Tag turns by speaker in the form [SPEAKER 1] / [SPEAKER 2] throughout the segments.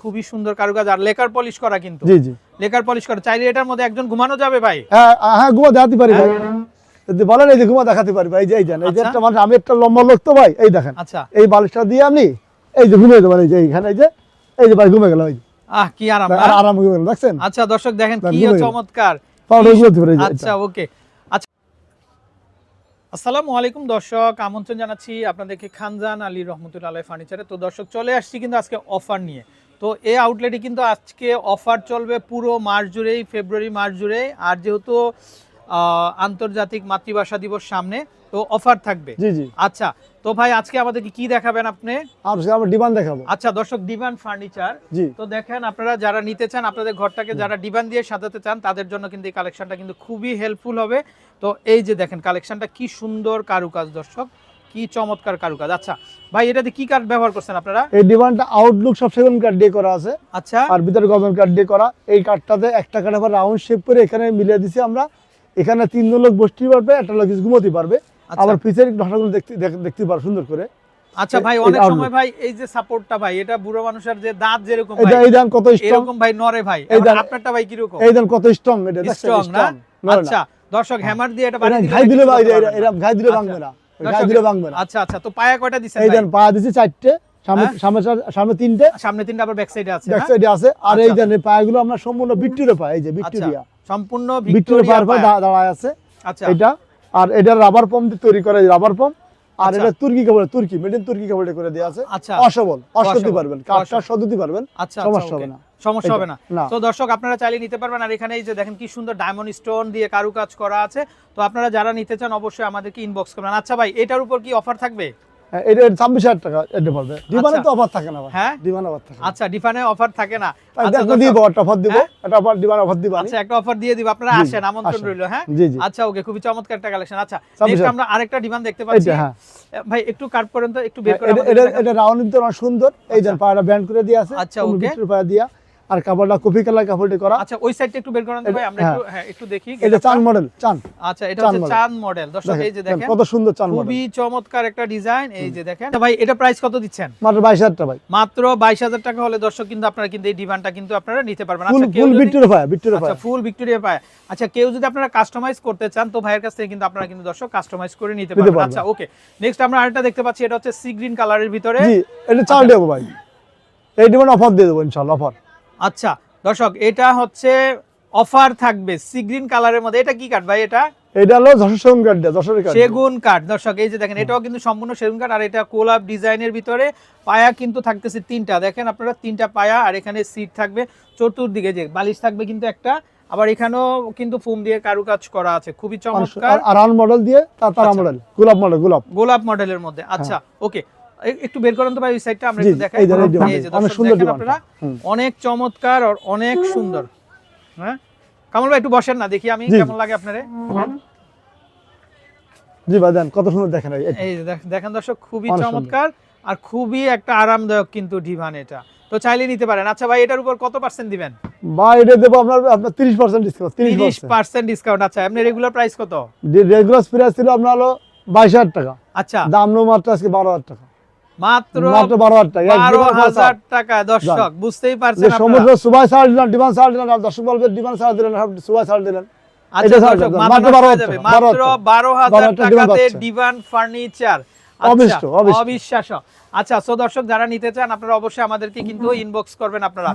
[SPEAKER 1] খুবই সুন্দর কারুকাজ। আর লেকার পলিশ করা কিন্তু।
[SPEAKER 2] জি জি।
[SPEAKER 1] লেকার পলিশ করা। চাইলে এটার মধ্যে একজন ঘুমানো যাবে ভাই?
[SPEAKER 2] হ্যাঁ হ্যাঁ ঘুমা দেখাতে পারি ভাই। যদি বলেন এই যে ঘুমা দেখাতে পারি ভাই এই যে এই দেন এই যে
[SPEAKER 1] আচ্ছা।
[SPEAKER 2] একটা মানুষ আমি একটা লম্বা লোক তো ভাই এই দেখেন।
[SPEAKER 1] আচ্ছা।
[SPEAKER 2] এই বালিশটা দিয়ে আপনি এই যে ঘুমিয়ে দেবেন এই যে এইখানে এই যে এই যে ভাই ঘুমে গেল এই।
[SPEAKER 1] আহ কি আরাম
[SPEAKER 2] আরাম ঘুমে গেল দেখছেন?
[SPEAKER 1] আচ্ছা দর্শক দেখেন কি চমৎকার। আচ্ছা ওকে। আচ্ছা। আসসালামু আলাইকুম দর্শক। আমন্ত্রণ জানাচ্ছি আপনাদেরকে খানজান আলী রহমতুল্লাহ ফার্নিচারে। তো দর্শক চলে আসছি কিন্তু আজকে অফার নিয়ে। তো এই আউটলেটে কিন্তু আজকে অফার চলবে পুরো মাস জুড়েই ফেব্রুয়ারি মাস জুড়ে আর যেহেতু আন্তর্জাতিক মাতৃভাষা দিবস সামনে তো অফার থাকবে।
[SPEAKER 2] জি জি।
[SPEAKER 1] আচ্ছা তো ভাই আজকে আমাদেরকে কি দেখাবেন আপনি?
[SPEAKER 2] আজকে আমরা ডিমান্ড দেখাবো।
[SPEAKER 1] আচ্ছা দর্শক ডিভান ফার্নিচার
[SPEAKER 2] জি।
[SPEAKER 1] তো দেখেন আপনারা যারা নিতে চান আপনাদের ঘরটাকে যারা ডিভান দিয়ে সাজাতে চান তাদের জন্য কিন্তু এই কালেকশনটা কিন্তু খুবই হেল্পফুল হবে। তো এই যে দেখেন কালেকশনটা কি সুন্দর কারুকাজ দর্শক। কি চমৎকার কারুকাজ। আচ্ছা ভাই এটাতে কি কাঠ ব্যবহার করছেন আপনারা?
[SPEAKER 2] এই ডিমান্ডটা আউটলুক সব সেগুন কার্ড দিয়ে করা আছে।
[SPEAKER 1] আচ্ছা।
[SPEAKER 2] আর ভিতরে গভর্নমেন্ট কার্ড দিয়ে করা। এই কার্ডটাতে একটা কার্ড আবার রাউন্ড শেপ করে এখানে মিলিয়ে দিছি আমরা। এখানে তিনজন লোক বসতে পারবে একটা লোক ঘুমোতে পারবে।
[SPEAKER 1] আচ্ছা।
[SPEAKER 2] আবার পিছের ঢাকাগুলো দেখতে দেখতে পারবে সুন্দর করে।
[SPEAKER 1] আচ্ছা ভাই অনেক সময় ভাই এই যে সাপোর্টটা ভাই এটা বুড়ো মানুষের যে দাঁত যেরকম ভাই,
[SPEAKER 2] এই দেন কত স্ট্রং
[SPEAKER 1] এরকম ভাই নরে ভাই।
[SPEAKER 2] এই
[SPEAKER 1] আপনারটা ভাই কীরকম?
[SPEAKER 2] এই দেন কত স্ট্রং এটা
[SPEAKER 1] স্ট্রং না। আচ্ছা দর্শক হ্যামার দিয়ে এটা বাড়ি
[SPEAKER 2] ঘাই দিলে ভাই। এরম ঘাই দিলে
[SPEAKER 1] আচ্ছা।
[SPEAKER 2] ভাঙবে না। ঘাই ভাঙবে না।
[SPEAKER 1] আচ্ছা আচ্ছা তো পায়া কয়টা দিছেন
[SPEAKER 2] এই দেন দিছি চারটে সামনে
[SPEAKER 1] হ্যাঁ?
[SPEAKER 2] সামনে তিনটে।
[SPEAKER 1] সামনে তিনটা আবার ব্যাক সাইডে আছে
[SPEAKER 2] ব্যাক সাইডে আছে। আর এই
[SPEAKER 1] আচ্ছা।
[SPEAKER 2] দেন পাগুলো আমরা সম্পূর্ণ পাই এই যে
[SPEAKER 1] আচ্ছা সম্পূর্ণ
[SPEAKER 2] পায়ের পর দাঁড়ায় আছে।
[SPEAKER 1] আচ্ছা।
[SPEAKER 2] এটা আর এটা রাবার পাম্প দিয়ে তৈরি করা রাবার পাম্প আর
[SPEAKER 1] আচ্ছা।
[SPEAKER 2] এটা তুর্কি কাপড় তুর্কি মেড ইন তুর্কি কাপড়ে করে দেওয়া আছে।
[SPEAKER 1] আচ্ছা।
[SPEAKER 2] অসবল
[SPEAKER 1] অসবল,
[SPEAKER 2] পারবেন কাঠটা। সদতি পারবেন
[SPEAKER 1] আচ্ছা
[SPEAKER 2] সমস্যা হবে না।
[SPEAKER 1] সমস্যা হবে না। তো দর্শক আপনারা চাইলে নিতে পারবেন। আর এখানে এই যে দেখেন কি সুন্দর ডায়মন্ড স্টোন দিয়ে কারুকাজ করা আছে। তো আপনারা যারা নিতে চান অবশ্যই আমাদেরকে ইনবক্স করবেন। আচ্ছা ভাই এটার উপর কি অফার থাকবে?
[SPEAKER 2] হ্যাঁ, এটা ছাব্বিশ হাজার টাকা এটা পড়বে। ডিমান্ডে
[SPEAKER 1] আচ্ছা।
[SPEAKER 2] তো অফার থাকে না
[SPEAKER 1] হ্যাঁ?
[SPEAKER 2] ডিমান্ড অফার থাকে
[SPEAKER 1] আচ্ছা ডিফানে অফার থাকে না। আচ্ছা,
[SPEAKER 2] দেখো দিব একটা অফার দিব।
[SPEAKER 1] হ্যাঁ?
[SPEAKER 2] একটা অফার ডিমান্ড অফার দিব
[SPEAKER 1] আচ্ছা একটা অফার দিয়ে দিব। আপনারা আসেন আমন্ত্রণ। রইল হ্যাঁ? আচ্ছা ওকে খুবই চমৎকার একটা কালেকশন আচ্ছা নেক্সট আমরা আরেকটা ডিমান্ড দেখতে পাচ্ছি।
[SPEAKER 2] হ্যাঁ।
[SPEAKER 1] ভাই একটু কাট করেন তো একটু বের করে
[SPEAKER 2] এটা এটা
[SPEAKER 1] দেখান।
[SPEAKER 2] রাউন্ড অনেক সুন্দর। এই দেন পায়রা ব্যান্ড করে দিয়ে আছে।
[SPEAKER 1] আচ্ছা, okay.
[SPEAKER 2] দিয়া। আর কাপড়টা কপি কালার কাপড়টি করা।
[SPEAKER 1] আচ্ছা ওই সাইডটা একটু বের করেন তো ভাই আমরা
[SPEAKER 2] হ্যাঁ।
[SPEAKER 1] একটু হ্যাঁ। একটু দেখি।
[SPEAKER 2] এটা চান মডেল চান
[SPEAKER 1] আচ্ছা এটা হচ্ছে। চাঁদ মডেল দর্শক এই যে
[SPEAKER 2] দেখেন কত সুন্দর চান মডেল
[SPEAKER 1] খুবই চমৎকার একটা ডিজাইন এই যে দেখেন আচ্ছা ভাই এটা প্রাইস কত দিচ্ছেন?
[SPEAKER 2] মাত্র বাইশ হাজার টাকা ভাই।
[SPEAKER 1] মাত্র বাইশ হাজার টাকা হলে দর্শক কিন্তু আপনারা কিন্তু এই ডিমান্ডটা কিন্তু আপনারা নিতে পারবেন। আচ্ছা
[SPEAKER 2] ফুল ভিক্টোরিয়া পায় ভিক্টোরিয়া
[SPEAKER 1] আচ্ছা ফুল ভিক্টোরিয়া পায় আচ্ছা কেউ যদি আপনারা কাস্টমাইজ করতে চান তো ভাইয়ের কাছ থেকে কিন্তু আপনারা কিন্তু দর্শক কাস্টমাইজ করে নিতে পারবেন। আচ্ছা ওকে নেক্সট আমরা আরেকটা দেখতে পাচ্ছি এটা হচ্ছে সি গ্রিন কালারের ভিতরে।
[SPEAKER 2] জি এটা চাল দেবো ভাই। এই ডিমান্ড অফার দিয়ে দেবো ইনশাল্লাহ অফার
[SPEAKER 1] আচ্ছা দর্শক এটা হচ্ছে অফার থাকবে সি গ্রিন কালারের মধ্যে। এটা কি কাঠ ভাই এটা?
[SPEAKER 2] এটা হলো যশোর সেগুন কাঠ যশোরের কাঠ
[SPEAKER 1] সেগুন কাঠ দর্শক এই যে দেখেন এটাও কিন্তু সম্পূর্ণ সেগুন কাঠ আর এটা কোলাপ ডিজাইনের ভিতরে পায়া কিন্তু থাকতেছে তিনটা। দেখেন আপনারা তিনটা পায়া আর এখানে সিট থাকবে চতুর্দিকে যে বালিশ থাকবে কিন্তু একটা আবার এখানেও কিন্তু ফোম দিয়ে কারুকাজ করা আছে। খুবই চমৎকার।
[SPEAKER 2] আর মডেল দিয়ে তারা
[SPEAKER 1] আচ্ছা।
[SPEAKER 2] মডেল গোলাপ মডেল গোলাপ।
[SPEAKER 1] গোলাপ মডেলের মধ্যে। আচ্ছা ওকে একটু বের করেন তো ভাই ওই সাইডটা আমরা একটু দেখাই।
[SPEAKER 2] এই যে, অনেক সুন্দর
[SPEAKER 1] আপনারা অনেক চমৎকার আর অনেক সুন্দর। হ্যাঁ? কামাল ভাই একটু বসেন না দেখি আমি। কেমন লাগে আপনারে।
[SPEAKER 2] জি ভাই দেন কত সুন্দর দেখেন এই- এই-
[SPEAKER 1] দেখেন দর্শক খুবই চমৎকার আর খুবই একটা আরামদায়ক কিন্তু ডিভান এটা। তো চাইলে নিতে পারেন। আচ্ছা ভাই এটার উপর কত পার্সেন্ট দিবেন?
[SPEAKER 2] বা এটা দেবো আপনার আপনার তিরিশ পার্সেন্ট ডিসকাউন্ট তিরিশ
[SPEAKER 1] তিরিশ
[SPEAKER 2] পার্সেন্ট
[SPEAKER 1] পার্সেন্ট ডিসকাউন্ট আচ্ছা আপনি রেগুলার প্রাইস কত?
[SPEAKER 2] রেগুলার প্রাইস ছিল আপনার হলো বাইশ হাজার টাকা।
[SPEAKER 1] আচ্ছা।
[SPEAKER 2] দাম নো মাত্র আজকে বারো হাজার টাকা।
[SPEAKER 1] মাত্র
[SPEAKER 2] টাকা
[SPEAKER 1] দর্শক বুঝতেই পারছেন আপনারা।
[SPEAKER 2] সমুদ্র সুবাই ছাড় দিলেন আর দর্শক বলবে ডিমান্ড ছাড় দিলেন সুবাই ছাড় দিলেন।
[SPEAKER 1] আচ্ছা
[SPEAKER 2] এটা ছাড়
[SPEAKER 1] দর্শক,
[SPEAKER 2] দেন,
[SPEAKER 1] মাথা
[SPEAKER 2] মাত্র
[SPEAKER 1] নষ্ট
[SPEAKER 2] 12 হাজার টাকা, 12
[SPEAKER 1] মাত্র
[SPEAKER 2] হাজার টাকা।
[SPEAKER 1] বারো হাজার
[SPEAKER 2] 12 হাজার ডিমান্ড
[SPEAKER 1] টাকাতে ডিভান ফার্নিচার। অবিশ্বাস্য। আচ্ছা সো দর্শক যারা নিতে চান আপনারা অবশ্যই আমাদেরকে কিন্তু ইনবক্স করবেন আপনারা।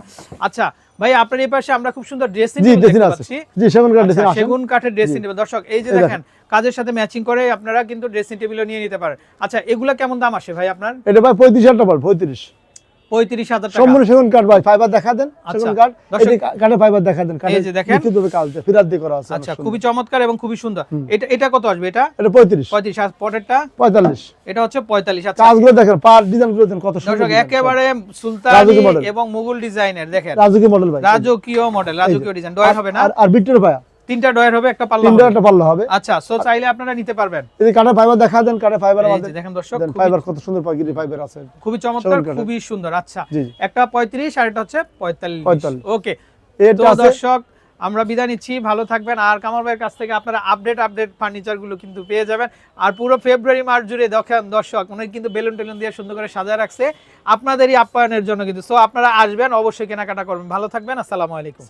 [SPEAKER 1] আচ্ছা ভাই আপনার এই পাশে আমরা খুব সুন্দর ড্রেসিং
[SPEAKER 2] জি
[SPEAKER 1] দেখতে পাচ্ছি।
[SPEAKER 2] জি সেগুন কাঠ
[SPEAKER 1] আচ্ছা,
[SPEAKER 2] ড্রেসিং আছে।
[SPEAKER 1] সেগুন কাঠের ড্রেসিং টেবিল দর্শক এই যে দেখেন। কাজের সাথে ম্যাচিং করে আপনারা কিন্তু ড্রেসিং টেবিলও নিয়ে নিতে পারেন। আচ্ছা এগুলা কেমন দাম আসে ভাই আপনার?
[SPEAKER 2] এটা ভাই পঁয়ত্রিশ হাজার টাকা পঁয়ত্রিশ।
[SPEAKER 1] পঁয়ত্রিশ হাজার টাকা।
[SPEAKER 2] সম্পূর্ণ সেগুন কাঠ ভাই ফাইবার দেখা দেন
[SPEAKER 1] আচ্ছা,
[SPEAKER 2] সেগুন কাঠ। কাঠে ফাইবার দেখা দেন কাঠে
[SPEAKER 1] দেখেন।
[SPEAKER 2] নিখুঁত ভাবে কাজ দিয়ে ফিরাত দিয়ে করা আছে
[SPEAKER 1] আচ্ছা খুবই চমৎকার এবং খুবই সুন্দর। এটা এটা কত আসবে এটা?
[SPEAKER 2] এটা পঁয়ত্রিশ।
[SPEAKER 1] পঁয়ত্রিশ আর পরেরটা
[SPEAKER 2] পঁয়তাল্লিশ।
[SPEAKER 1] এটা হচ্ছে পঁয়তাল্লিশ আচ্ছা।
[SPEAKER 2] কাজগুলো দেখেন পার কত সুন্দর
[SPEAKER 1] একেবারে সুলতানি
[SPEAKER 2] রাজকীয়
[SPEAKER 1] এবং মুঘল ডিজাইনের দেখেন।
[SPEAKER 2] রাজুকি মডেল ভাই।
[SPEAKER 1] রাজকীয় মডেল রাজকীয় ডিজাইন ডয়ার হবে না?
[SPEAKER 2] আর আর বিট্টুর ভাইয়া
[SPEAKER 1] তিনটা ডয়ার হবে একটা পাল্লা
[SPEAKER 2] তিনটা একটা পাল্লা হবে।
[SPEAKER 1] আচ্ছা সো চাইলে আপনারা নিতে পারবেন।
[SPEAKER 2] এই যে কাঠে ফাইবার দেখা দেন কাঠে ফাইবার আমাদের।
[SPEAKER 1] দেখেন দর্শক
[SPEAKER 2] ফাইবার কত সুন্দর ফাইবার আছে।
[SPEAKER 1] খুবই চমৎকার খুবই সুন্দর। আচ্ছা একটা পঁয়ত্রিশ আর একটা হচ্ছে
[SPEAKER 2] 45
[SPEAKER 1] ওকে
[SPEAKER 2] এটা
[SPEAKER 1] দর্শক আমরা বিদায় নিচ্ছি। ভালো থাকবেন। আর কামাল ভাইয়ের কাছ থেকে আপনারা আপডেট আপডেট ফার্নিচারগুলো কিন্তু পেয়ে যাবেন। আর পুরো ফেব্রুয়ারি মার্চ জুড়ে দেখেন দর্শক উনি কিন্তু বেলুন টেলুন দিয়ে সুন্দর করে সাজায় রাখছে। আপনাদেরই আপ্যায়নের জন্য কিন্তু। সো আপনারা আসবেন অবশ্যই কেনাকাটা করবেন। ভালো থাকবেন। আসসালামু আলাইকুম।